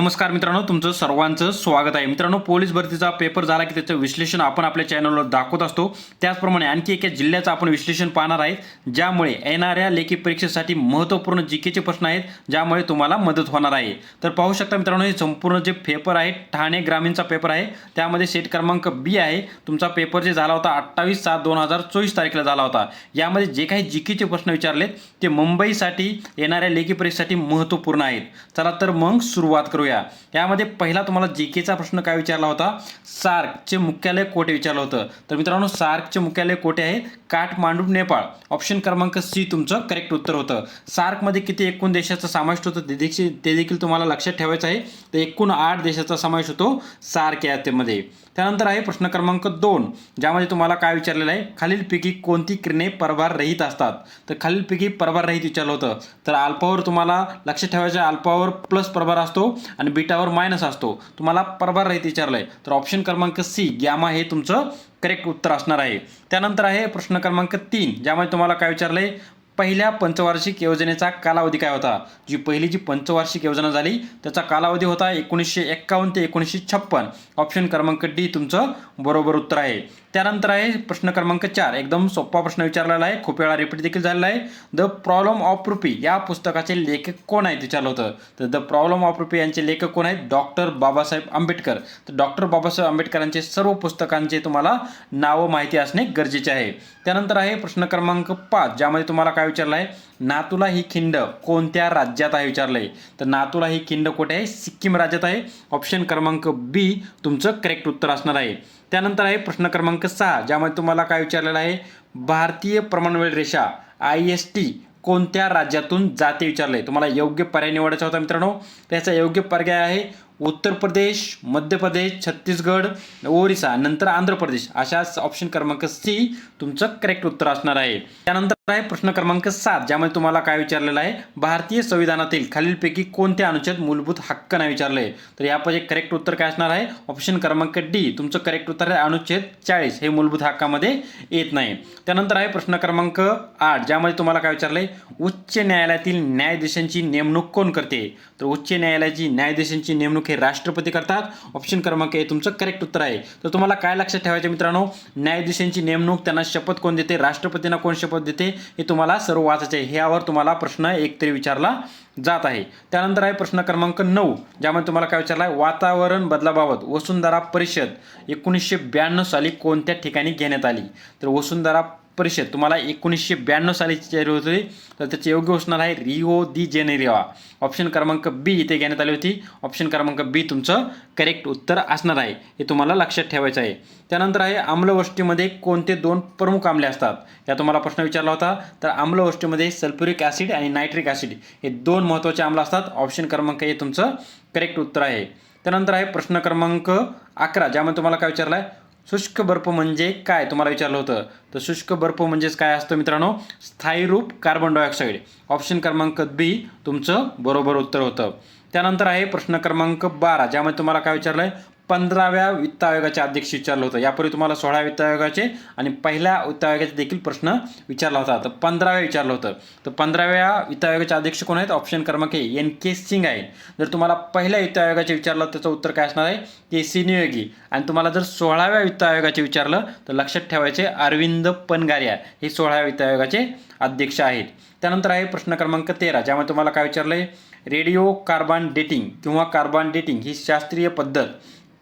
नमस्कार मित्रांनो तुमचं सर्वांचं स्वागत आहे. मित्रांनो पोलीस भरतीचा पेपर झाला की त्याचं विश्लेषण आपण आपल्या चॅनलवर दाखवत असतो. त्याचप्रमाणे आणखी एका जिल्ह्याचं आपण विश्लेषण पाहणार आहे. ज्यामुळे येणाऱ्या लेखी परीक्षेसाठी महत्त्वपूर्ण जीकेचे प्रश्न आहेत ज्यामुळे तुम्हाला मदत होणार आहे. तर पाहू शकता मित्रांनो हे संपूर्ण जे पेपर आहे ठाणे ग्रामीणचा पेपर आहे. त्यामध्ये सेट क्रमांक बी आहे. तुमचा पेपर जे झाला होता अठ्ठावीस सात दोन हजार चोवीस तारखेला झाला होता. यामध्ये जे काही जीकेचे प्रश्न विचारलेत ते मुंबईसाठी येणाऱ्या लेखी परीक्षेसाठी महत्त्वपूर्ण आहेत. चला तर मग सुरुवात करूया. यामध्ये पहिला तुम्हाला जी केचा प्रश्न काय विचारला होता? सार्कचे मुख्यालय कोठे विचारलं होतं? तर मित्रांनो सार्कचे मुख्यालय कोठे आहे? काठमांडू नेपाळ. ऑप्शन क्रमांक सी तुमचं करेक्ट उत्तर होतं. सार्कमध्ये किती एकूण देशाचा समावेश होतो? ते देखील ते देखील तुम्हाला लक्षात ठेवायचं आहे. तर एकूण आठ देशाचा समावेश होतो सार्क यामध्ये. त्यानंतर आहे प्रश्न क्रमांक दोन ज्यामध्ये तुम्हाला काय विचारलेलं आहे? खालील पैकी कोणती किरणे परभार रहित असतात? तर खालील पैकी परभार रहित विचारलं होतं. तर अल्पावर तुम्हाला लक्ष ठेवायचं अल्पावर प्लस प्रभार असतो. आणि बीटावर मायनस असतो. तुम्हाला परभार रहित विचारलं आहे तर ऑप्शन क्रमांक सी ग्यामा हे तुमचं करेक्ट उत्तर असणार आहे. त्यानंतर आहे प्रश्न क्रमांक तीन ज्यामध्ये तुम्हाला काय विचारलं आहे पहिल्या पंचवार्षिक योजनेचा कालावधी काय होता? जी पहिली जी पंचवार्षिक योजना झाली त्याचा कालावधी होता एकोणीसशे एक्कावन्न ते एकोणीसशे छप्पन. ऑप्शन क्रमांक डी तुमचं बरोबर उत्तर आहे. त्यानंतर आहे प्रश्न क्रमांक चार. एकदम सोपा प्रश्न विचारलेला आहे. खूप वेळा रिपीट देखील झालेला आहे. द प्रॉब्लेम ऑफ रुपी या पुस्तकाचे लेखक कोण आहेत विचारलं होतं? तर द प्रॉब्लेम ऑफ रुपी यांचे लेखक कोण आहेत? डॉक्टर बाबासाहेब आंबेडकर. तर डॉक्टर बाबासाहेब आंबेडकरांचे सर्व पुस्तकांचे तुम्हाला नावं माहिती असणे गरजेचे आहे. त्यानंतर आहे प्रश्न क्रमांक पाच ज्यामध्ये तुम्हाला काय विचारलं आहे? नातूला ही खिंड कोणत्या राज्यात आहे विचारलं आहे तर नातूला ही खिंड कुठे आहे? सिक्कीम राज्यात आहे. ऑप्शन क्रमांक बी तुमचं करेक्ट उत्तर असणार आहे. त्यानंतर आहे प्रश्न क्रमांक सहा ज्यामध्ये तुम्हाला काय विचारलेलं आहे? भारतीय प्रमाणवेळ रेषा आय एस टी कोणत्या राज्यातून जाते विचारलं आहे तुम्हाला योग्य पर्याय निवडायचा होता मित्रांनो. त्याचा योग्य पर्याय आहे उत्तर प्रदेश मध्य प्रदेश छत्तीसगड ओरिसा नंतर आंध्र प्रदेश. अशाच ऑप्शन क्रमांक सी तुमचं करेक्ट उत्तर असणार आहे. त्यानंतर आहे प्रश्न क्रमांक सात ज्यामध्ये तुम्हाला काय विचारलेलं आहे? भारतीय संविधानातील खालीलपैकी कोणते अनुच्छेद मूलभूत हक्क नाही विचारले? तर यापैकी करेक्ट उत्तर काय असणार आहे? ऑप्शन क्रमांक डी तुमचं करेक्ट उत्तर आहे अनुच्छेद चाळीस. हे मूलभूत हक्कामध्ये येत नाही. त्यानंतर आहे प्रश्न क्रमांक आठ ज्यामध्ये तुम्हाला काय विचारलंय? उच्च न्यायालयातील न्यायाधीशांची नेमणूक कोण करते? तर उच्च न्यायालयाची न्यायाधीशांची नेमणूक हे राष्ट्रपती करतात. ऑप्शन क्रमांक ए तुमचं करेक्ट उत्तर आहे. तर तुम्हाला काय लक्षात ठेवायचं मित्रांनो? न्यायाधीशांची नेमणूक त्यांना शपथ कोण देते? राष्ट्रपतींना कोण शपथ देते? हे तुम्हाला सर्व वाचायचे आहे. ह्यावर तुम्हाला प्रश्न एक तरी विचारला जात आहे. त्यानंतर आहे प्रश्न क्रमांक नऊ ज्यामध्ये तुम्हाला काय विचारला आहे? वातावरण बदलाबाबत वसुंधरा परिषद एकोणीसशे ब्याण्णव साली कोणत्या ठिकाणी घेण्यात आली? तर वसुंधरा परिषद. तुम्हाला एकोणीसशे ब्याण्णव साली जारी होती तर त्याचे योग्य असणार आहे रिओ दी जेनेरिवा ऑप्शन क्रमांक बी इथे घेण्यात आली होती. ऑप्शन क्रमांक बी तुमचं करेक्ट उत्तर असणार आहे. हे तुम्हाला लक्षात ठेवायचं आहे. त्यानंतर आहे आम्लवष्टीमध्ये कोणते दोन प्रमुख आम्ले असतात? या तुम्हाला प्रश्न विचारला होता. तर आम्लवष्टीमध्ये सल्फ्युरिक ॲसिड आणि नायट्रिक ॲसिड हे दोन महत्त्वाचे आम्ल असतात. ऑप्शन क्रमांक हे तुमचं करेक्ट उत्तर आहे. त्यानंतर आहे प्रश्न क्रमांक अकरा ज्यामध्ये तुम्हाला काय विचारलं आहे? शुष्क बर्फ म्हणजे काय? तुम्हाला विचारलं होतं. तर शुष्क बर्फ म्हणजेच काय असतं मित्रांनो? स्थायी रूप कार्बन डायऑक्साईड ऑप्शन क्रमांक बी तुमचं बरोबर उत्तर होतं. त्यानंतर आहे प्रश्न क्रमांक बारा ज्यामध्ये तुम्हाला काय विचारलं आहे पंधराव्या वित्त आयोगाचे अध्यक्ष विचारलं होतं. यापूर्वी तुम्हाला सोळा वित्त आयोगाचे आणि पहिल्या वित्त आयोगाचे देखील प्रश्न विचारला होता. तर पंधराव्या विचारलं होतं. तर पंधराव्या वित्त आयोगाचे अध्यक्ष कोण आहेत? ऑप्शन क्रमांक ए एन के सिंग आहे जर तुम्हाला पहिल्या वित्त आयोगाचे विचारलं त्याचं उत्तर काय असणार आहे? K C Niyogi. आणि तुम्हाला जर सोळाव्या वित्त आयोगाचे विचारलं तर लक्षात ठेवायचे अरविंद पनगारिया हे सोळाव्या वित्त आयोगाचे अध्यक्ष आहेत. त्यानंतर आहे प्रश्न क्रमांक तेरा ज्यामध्ये तुम्हाला काय विचारलं आहे रेडिओ कार्बन डेटिंग किंवा कार्बन डेटिंग ही शास्त्रीय पद्धत.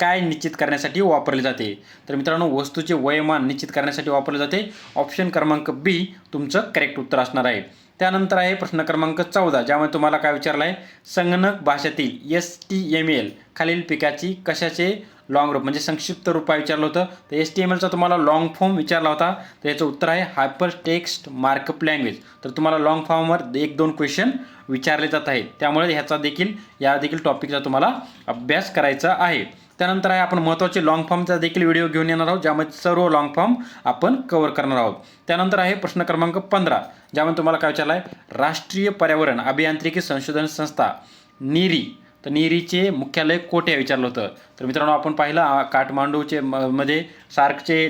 काय निश्चित करण्यासाठी वापरले जाते? तर मित्रांनो वस्तूचे वयमान निश्चित करण्यासाठी वापरले जाते. ऑप्शन क्रमांक बी तुमचं करेक्ट उत्तर असणार आहे. त्यानंतर आहे प्रश्न क्रमांक चौदा ज्यामध्ये तुम्हाला काय विचारलं आहे संगणक भाषेतील एस टी एम एल खालील पिकाची कशाचे लॉंग रूप म्हणजे संक्षिप्त रूप विचारलं होतं. तर एस टी एम एलचा तुम्हाला लॉंग फॉर्म विचारला होता. तर याचं उत्तर आहे हायपर टेक्स्ट मार्कअप लँग्वेज तर तुम्हाला लॉंग फॉर्मवर एक दोन क्वेश्चन विचारले जात आहेत. त्यामुळे ह्याचा देखील या देखील टॉपिकचा तुम्हाला अभ्यास करायचा आहे. त्यानंतर आहे आपण महत्त्वाचे लाँग फॉर्मचा देखील व्हिडिओ घेऊन येणार आहोत ज्यामध्ये सर्व लाँग फॉर्म आपण कव्हर करणार आहोत. त्यानंतर आहे प्रश्न क्रमांक पंधरा ज्यामध्ये तुम्हाला काय विचारलं आहे? राष्ट्रीय पर्यावरण अभियांत्रिकी संशोधन संस्था नीरी. तर नीरीचे मुख्यालय कोठे आहे? विचारलं होतं. तर मित्रांनो आपण पाहिलं काठमांडूचे म मध्ये सार्कचे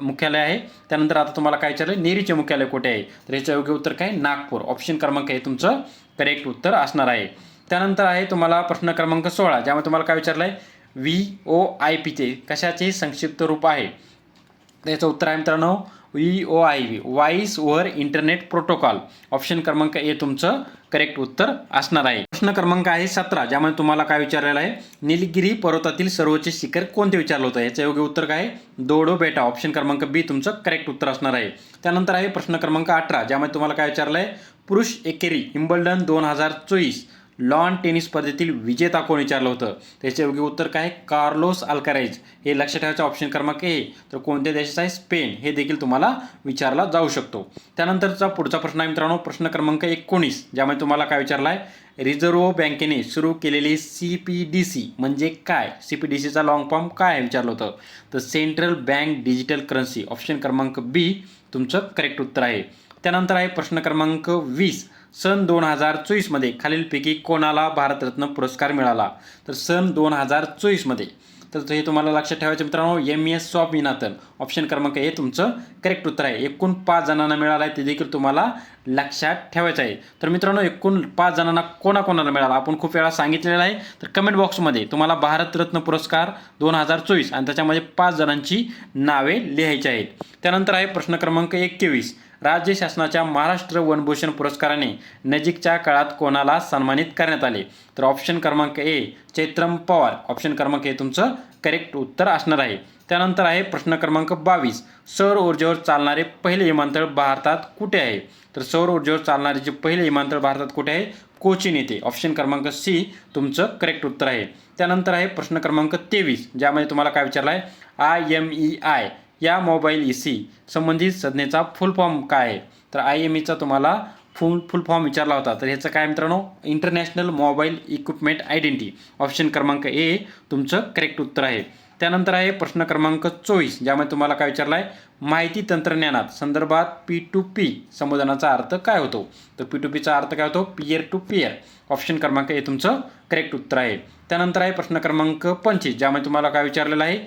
मुख्यालय आहे. त्यानंतर आता तुम्हाला काय विचारलं नीरीचे मुख्यालय कोठे आहे? तर याचं योग्य उत्तर काय? नागपूर. ऑप्शन क्रमांक हे तुमचं करेक्ट उत्तर असणार आहे. त्यानंतर आहे तुम्हाला प्रश्न क्रमांक सोळा ज्यामध्ये तुम्हाला काय विचारलं आहे? व्ही ओ आय पीचे कशाचे संक्षिप्त रूप आहे? त्याचं उत्तर आहे मित्रांनो V O I V voice over internet protocol option क्रमांक ए तुमचं करेक्ट उत्तर असणार आहे. प्रश्न क्रमांक आहे सतरा ज्यामध्ये तुम्हाला काय विचारलेलं आहे? निलगिरी पर्वतातील सर्वोच्च शिखर कोणते विचारलं होतं? याचं योग्य उत्तर काय? आहे? दोडो बेटा. ऑप्शन क्रमांक बी तुमचं करेक्ट उत्तर असणार आहे. त्यानंतर आहे प्रश्न क्रमांक अठरा ज्यामध्ये तुम्हाला काय विचारलं आहे? पुरुष एकेरी इम्बल्डन दोन हजार चोवीस. लॉन टेनिस स्पर्धेतील विजेता कोण विचारलं होतं? त्याचे योग्य उत्तर काय? आहे? कार्लोस अल्काराईज हे लक्षात ठेवायचं ऑप्शन क्रमांक ए. तर कोणत्या देशाचा आहे? स्पेन. हे देखील तुम्हाला विचारला जाऊ शकतो. त्यानंतरचा पुढचा प्रश्न आहे मित्रांनो प्रश्न क्रमांक एकोणीस ज्यामध्ये तुम्हाला काय विचारला आहे रिझर्व्ह बँकेने सुरू केलेली सी पी डी सी म्हणजे काय? सी पी डी सीचा लॉंग फॉर्म काय? विचारलं होतं. तर central bank digital currency option क्रमांक बी तुमचं करेक्ट उत्तर आहे. त्यानंतर आहे प्रश्न क्रमांक वीस. सन दोन हजार चोवीसमध्ये खालीलपैकी कोणाला भारतरत्न पुरस्कार मिळाला? तर सन दोन हजार चोवीसमध्ये. तर हे तुम्हाला लक्षात ठेवायचं मित्रांनो एम एस स्वामीनाथन. ऑप्शन क्रमांक हे तुमचं करेक्ट उत्तर आहे. एकूण पाच जणांना मिळाला आहे ते देखील तुम्हाला लक्षात ठेवायचं आहे. तर मित्रांनो एकूण पाच जणांना कोणाकोणाला मिळाला? आपण खूप वेळा सांगितलेलं आहे. तर कमेंट बॉक्समध्ये तुम्हाला भारतरत्न पुरस्कार दोन हजार चोवीस आणि त्याच्यामध्ये पाच जणांची नावे लिहायची आहेत. त्यानंतर आहे प्रश्न क्रमांक एकवीस. राज्य शासनाच्या महाराष्ट्र वनभूषण पुरस्काराने नजीकच्या काळात कोणाला सन्मानित करण्यात आले? तर ऑप्शन क्रमांक ए चैत्रम पवार. ऑप्शन क्रमांक ए तुमचं करेक्ट उत्तर असणार आहे. त्यानंतर आहे प्रश्न क्रमांक बावीस. सौर ऊर्जेवर चालणारे पहिले विमानतळ भारतात कुठे आहे? तर सौर ऊर्जेवर चालणारे जे पहिले विमानतळ भारतात कुठे आहे? कोचीन येथे. ऑप्शन क्रमांक सी तुमचं करेक्ट उत्तर आहे. त्यानंतर आहे प्रश्न क्रमांक तेवीस ज्यामध्ये तुम्हाला काय विचारलं आहे? आय एम ई आय या मोबाईल ई सी संबंधित संज्ञेचा फुल फॉर्म काय आहे? तर आय एम ईचा तुम्हाला फुल फुल फॉर्म विचारला होता. तर ह्याचं काय मित्रांनो? International mobile equipment identity option क्रमांक ए तुमचं करेक्ट उत्तर आहे. त्यानंतर आहे प्रश्न क्रमांक चोवीस ज्यामध्ये तुम्हाला काय विचारला आहे माहिती तंत्रज्ञानात संदर्भात पी टू पी संबोधनाचा अर्थ काय होतो? तर पी टू पीचा अर्थ काय होतो? पीयर टू पीयर ऑप्शन क्रमांक हे तुमचं करेक्ट उत्तर आहे. त्यानंतर आहे प्रश्न क्रमांक पंचवीस ज्यामध्ये तुम्हाला काय विचारलेलं आहे?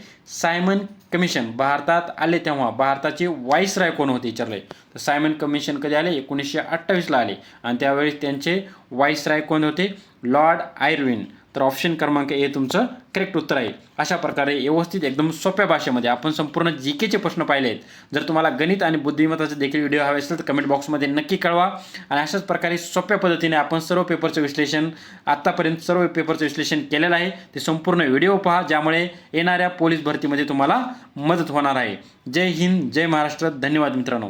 सायमन कमिशन भारतात आले तेव्हा भारताचे वाईस राय कोण होते? विचारले तर सायमन कमिशन कधी आले? एकोणीसशे अठ्ठावीसला आले. आणि त्यावेळेस त्यांचे वाईस राय कोण होते? लॉर्ड आयर्विन तर ऑप्शन क्रमांक ए तुमचं करेक्ट उत्तर आहे. अशा प्रकारे व्यवस्थित एकदम सोप्या भाषेमध्ये आपण संपूर्ण जी केचे प्रश्न पाहिले आहेत जर तुम्हाला गणित आणि बुद्धिमत्ताचे देखील व्हिडिओ हवे असेल तर कमेंट बॉक्समध्ये नक्की कळवा. आणि अशाच प्रकारे सोप्या पद्धतीने आपण सर्व पेपरचं विश्लेषण आत्तापर्यंत सर्व पेपरचं विश्लेषण केलेलं आहे. ते संपूर्ण व्हिडिओ पहा ज्यामुळे येणाऱ्या पोलीस भरतीमध्ये तुम्हाला मदत होणार आहे. जय हिंद जय महाराष्ट्र. धन्यवाद मित्रांनो.